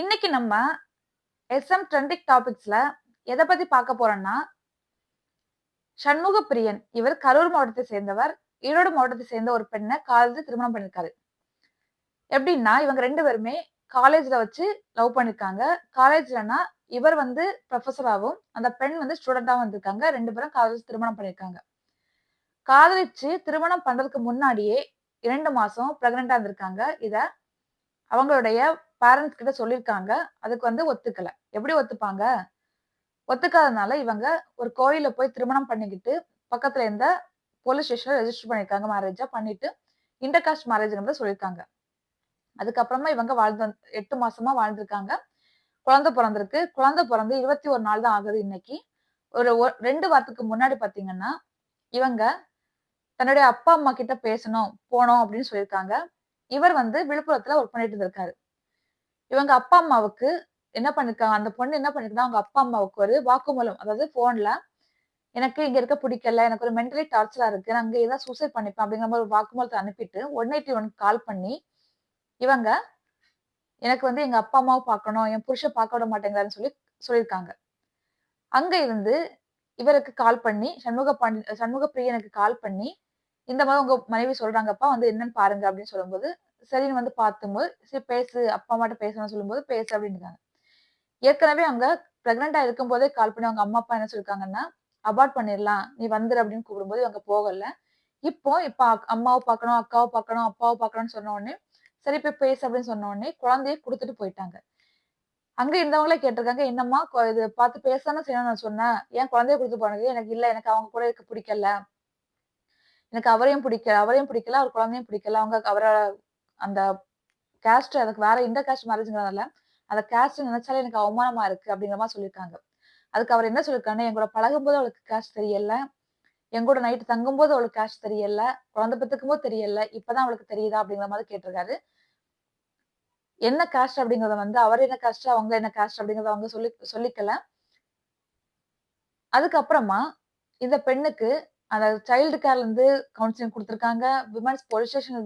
இன்னைக்கு நம்ம எஸ்எம் ட்ரெண்டிக் டாபிக்ஸ்ல எதை பத்தி பார்க்க போறோம்னா சண்முக பிரியன் இவர் கரூர் மாவட்டத்தை சேர்ந்தவர். ஈரோடு மாவட்டத்தை சேர்ந்த ஒரு பெண்ணை காலேஜ் திருமணம் பண்ணிருக்காரு. எப்படின்னா இவங்க ரெண்டு பேருமே காலேஜ்ல வச்சு லவ் பண்ணிருக்காங்க. காலேஜ்லனா இவர் வந்து ப்ரொஃபஸராகவும் அந்த பெண் வந்து ஸ்டூடெண்டாகவும் வந்திருக்காங்க. ரெண்டு பேரும் காலேஜ் திருமணம் பண்ணியிருக்காங்க காதலிச்சு திருமணம் பண்றதுக்கு முன்னாடியே இரண்டு மாசம் பிரெக்னெண்டா இருந்திருக்காங்க. இத அவங்களுடைய பேரண்ட்ஸ் கிட்ட சொல்லியிருக்காங்க அதுக்கு வந்து ஒத்துக்கல. எப்படி ஒத்துப்பாங்க? ஒத்துக்காதனால இவங்க ஒரு கோயில போய் திருமணம் பண்ணிக்கிட்டு பக்கத்துல இருந்த போலீஸ் ஸ்டேஷன்ல ரெஜிஸ்டர் பண்ணியிருக்காங்க மேரேஜா பண்ணிட்டு இன்டர் காஸ்ட் மேரேஜ்ங்கிறத சொல்லியிருக்காங்க அதுக்கப்புறமா இவங்க வாழ்ந்து எட்டு மாசமா வாழ்ந்திருக்காங்க. குழந்தை பிறந்திருக்கு. குழந்தை பிறந்து இருபத்தி ஒரு நாள் தான் ஆகுது இன்னைக்கு. ஒரு ரெண்டு வாரத்துக்கு முன்னாடி பாத்தீங்கன்னா இவங்க தன்னுடைய அப்பா அம்மா கிட்ட பேசணும் போனோம் அப்படின்னு சொல்லியிருக்காங்க இவர் வந்து விழுப்புரத்துல ஒர்க் பண்ணிட்டு இருந்திருக்காரு. இவங்க அப்பா அம்மாவுக்கு என்ன பண்ணிருக்காங்க? அந்த பொண்ணு என்ன பண்ணிருக்குன்னா அவங்க அப்பா அம்மாவுக்கு ஒரு வாக்குமூலம் அதாவது போன்ல எனக்கு இங்க இருக்க பிடிக்கல. எனக்கு ஒரு மென்டலி டார்ச்சரா இருக்கு. நான் அங்க ஏதாவது சூசைட் பண்ணிப்பேன் அப்படிங்கிற மாதிரி ஒரு வாக்குமூலத்தை அனுப்பிட்டு ஒன் எயிட்டி ஒன் கால் பண்ணி இவங்க எனக்கு வந்து எங்க அப்பா அம்மாவை பார்க்கணும். என் புருஷன் பார்க்க விட மாட்டேங்கிறாருன்னு சொல்லி சொல்லியிருக்காங்க. அங்க இருந்து இவருக்கு கால் பண்ணி சண்முக பாண்டி சண்முக பிரியனுக்கு கால் பண்ணி இந்த மாதிரி உங்க மனைவி சொல்றாங்கப்பா வந்து என்னன்னு பாருங்க அப்படின்னு சொல்லும்போது சரின்னு வந்து பார்த்தும்போது சரி பேசு அப்பா அம்மாட்ட பேசணும்னு சொல்லும்போது பேசு அப்படின்றாங்க ஏற்கனவே அவங்க பிரெக்னெண்டா இருக்கும் போதே கால் பண்ணி அவங்க அம்மா அப்பா என்ன சொல்லிருக்காங்கன்னா அபார்ட் பண்ணிடலாம் நீ வந்துரு அப்படின்னு கூப்பிடும்போது அவங்க போகல. இப்போ இப்ப அம்மாவை பார்க்கணும் அக்காவை பார்க்கணும் அப்பாவை பார்க்கணும்னு சொன்ன உடனே சரி போய் பேசு அப்படின்னு சொன்ன உடனே குழந்தைய கொடுத்துட்டு போயிட்டாங்க. அங்க இருந்தவங்களே கேட்டிருக்காங்க என்னம்மா இது பார்த்து பேசாம செய்யணும் நான் சொன்னேன். ஏன் குழந்தைய கொடுத்து போனது? எனக்கு இல்ல எனக்கு அவங்க கூட இருக்க பிடிக்கல. எனக்கு அவரையும் பிடிக்கல அவரையும் பிடிக்கல அவர் குழந்தையும் பிடிக்கல. அவங்க அவரை அந்த கேஸ்ட் அதுக்கு வேற இந்த கேஸ்ட் மேரேஜ்ங்கிறதுனால அந்த கேஸ்ட் நினைச்சாலே எனக்கு அவமானமா இருக்கு அப்படிங்கிற மாதிரி சொல்லியிருக்காங்க. அதுக்கு அவர் என்ன சொல்லியிருக்காருன்னா எங்கூட பழகும்போது பழகும் போது அவளுக்கு கேஸ்ட் தெரியல. எங்கூட நைட்டு தங்கும் போது அவளுக்கு கேஸ்ட் தெரியல. குழந்தை பெற்றுக்கும் போது தெரியல. இப்பதான் அவளுக்கு தெரியுதா? அப்படிங்கிற மாதிரி கேட்டிருக்காரு. என்ன காஸ்ட் அப்படிங்கறத வந்து அவர் என்ன காஸ்ட் அவங்க என்ன காஸ்ட் அப்படிங்கறத அவங்க சொல்லி சொல்லிக்கல. அதுக்கப்புறமா இந்த பெண்ணுக்கு அந்த சைல்டு கேர்லேருந்து கவுன்சிலிங் கொடுத்துருக்காங்க. விமன்ஸ் போலீஸ் ஸ்டேஷன்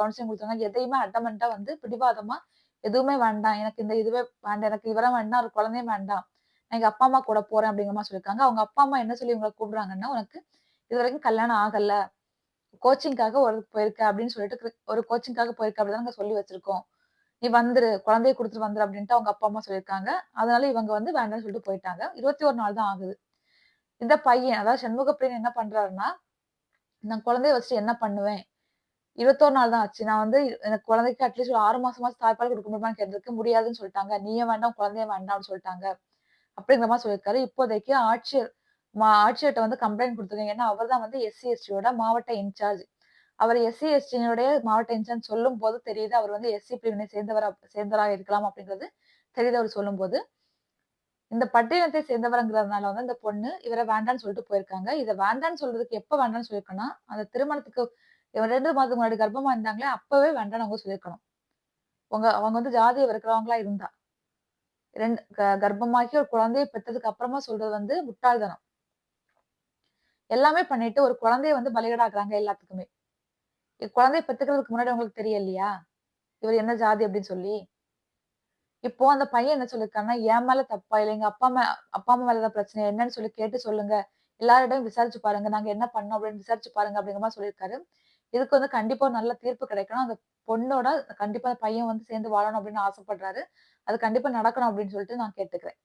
கவுன்சிலிங் கொடுத்துருக்காங்க. எதையுமே அட்டமெண்ட்டாக வந்து பிடிவாதமாக எதுவுமே வேண்டாம். எனக்கு இந்த இதுவே வேண்டாம். எனக்கு இவரம் வேண்டாம். ஒரு குழந்தையும் வேண்டாம். நான் எங்கள் அப்பா அம்மா கூட போகிறேன் அப்படிங்கிற மாதிரி சொல்லியிருக்காங்க அவங்க அப்பா அம்மா என்ன சொல்லி இவங்களை கூப்பிடுறாங்கன்னா உனக்கு இது வரைக்கும் கல்யாணம் ஆகலை. கோச்சிங்காக ஒரு போயிருக்க அப்படின்னு சொல்லிட்டு ஒரு கோச்சிங்காக போயிருக்க அப்படின்னு சொல்லி வச்சிருக்கோம். நீ வந்துரு. குழந்தைய கொடுத்துட்டு வந்துரு அப்படின்ட்டு அவங்க அப்பா அம்மா சொல்லியிருக்காங்க. அதனால இவங்க வந்து வேண்டாம்னு சொல்லிட்டு போயிட்டாங்க. இருபத்தி ஒரு நாள் தான் ஆகுது. இந்த பையன் அதாவது சண்முகப்பிரியன் என்ன பண்றாருன்னா நான் குழந்தைய வச்சுட்டு என்ன பண்ணுவேன்? இருபத்தோரு நாள் தான் ஆச்சு. நான் வந்து எனக்கு குழந்தைக்கு அட்லீஸ்ட் ஒரு ஆறு மாசமாச்சு தாய்ப்பால் கொடுக்க முடியுமான்னு கேட்டிருக்க முடியாதுன்னு சொல்லிட்டாங்க. நீயே வேண்டாம் குழந்தைய வேண்டாம்னு சொல்லிட்டாங்க. அப்படிங்கிற மாதிரி சொல்லியிருக்காரு. இப்போதைக்கு ஆட்சியர் மா ஆட்சியர்கிட்ட வந்து கம்ப்ளைண்ட் கொடுத்துருக்கேன் ஏன்னா அவர் தான் வந்து எஸ்சி எஸ்டியோட மாவட்ட இன்சார்ஜ். அவர் எஸ்சி எஸ்டியினுடைய மாவட்ட இன்சார்ஜ் சொல்லும் போது தெரியுது. அவர் வந்து எஸ்சி பிரிவினை சேர்ந்தவர் சேர்ந்தவராக இருக்கலாம் அப்படிங்கிறது தெரியுது. அவர் சொல்லும் போது இந்த பட்டினத்தை சேர்ந்தவருங்கிறதுனால வந்து இந்த பொண்ணு இவரை வேண்டான்னு சொல்லிட்டு போயிருக்காங்க. இதை வேண்டான்னு சொல்றதுக்கு எப்ப வேண்டாம்னு சொல்லியிருக்கணும் அந்த திருமணத்துக்கு ரெண்டு மாதத்துக்கு முன்னாடி கர்ப்பமா இருந்தாங்களே அப்பவே வேண்டாம்னு அவங்க சொல்லியிருக்கணும். உங்க அவங்க வந்து ஜாதியை இருக்கிறவங்களா இருந்தா. ரெண்டு கர்ப்பமாகி ஒரு குழந்தைய பெற்றதுக்கு அப்புறமா சொல்றது வந்து முட்டாள்தனம். எல்லாமே பண்ணிட்டு ஒரு குழந்தைய வந்து பலிகடாக்குறாங்க எல்லாத்துக்குமே. குழந்தைய பெத்துக்கிறதுக்கு முன்னாடி உங்களுக்கு தெரியலையா இவர் என்ன ஜாதி அப்படின்னு சொல்லி. இப்போ அந்த பையன் என்ன சொல்லியிருக்கான்னா என் மேல தப்பா இல்லை எங்க அப்பா அம்மா அப்பா அம்மா மேல பிரச்சனை என்னன்னு சொல்லி கேட்டு சொல்லுங்க. எல்லாரிடம் விசாரிச்சு பாருங்க. நாங்க என்ன பண்ணோம் அப்படின்னு விசாரிச்சு பாருங்க அப்படிங்கிற மாதிரி சொல்லியிருக்காரு. இதுக்கு வந்து கண்டிப்பா ஒரு நல்ல தீர்ப்பு கிடைக்கணும். அந்த பொண்ணோட கண்டிப்பா அந்த பையன் வந்து சேர்ந்து வாழணும் அப்படின்னு ஆசைப்படுறாரு. அது கண்டிப்பா நடக்கணும் அப்படின்னு சொல்லிட்டு நான் கேட்டுக்கிறேன்.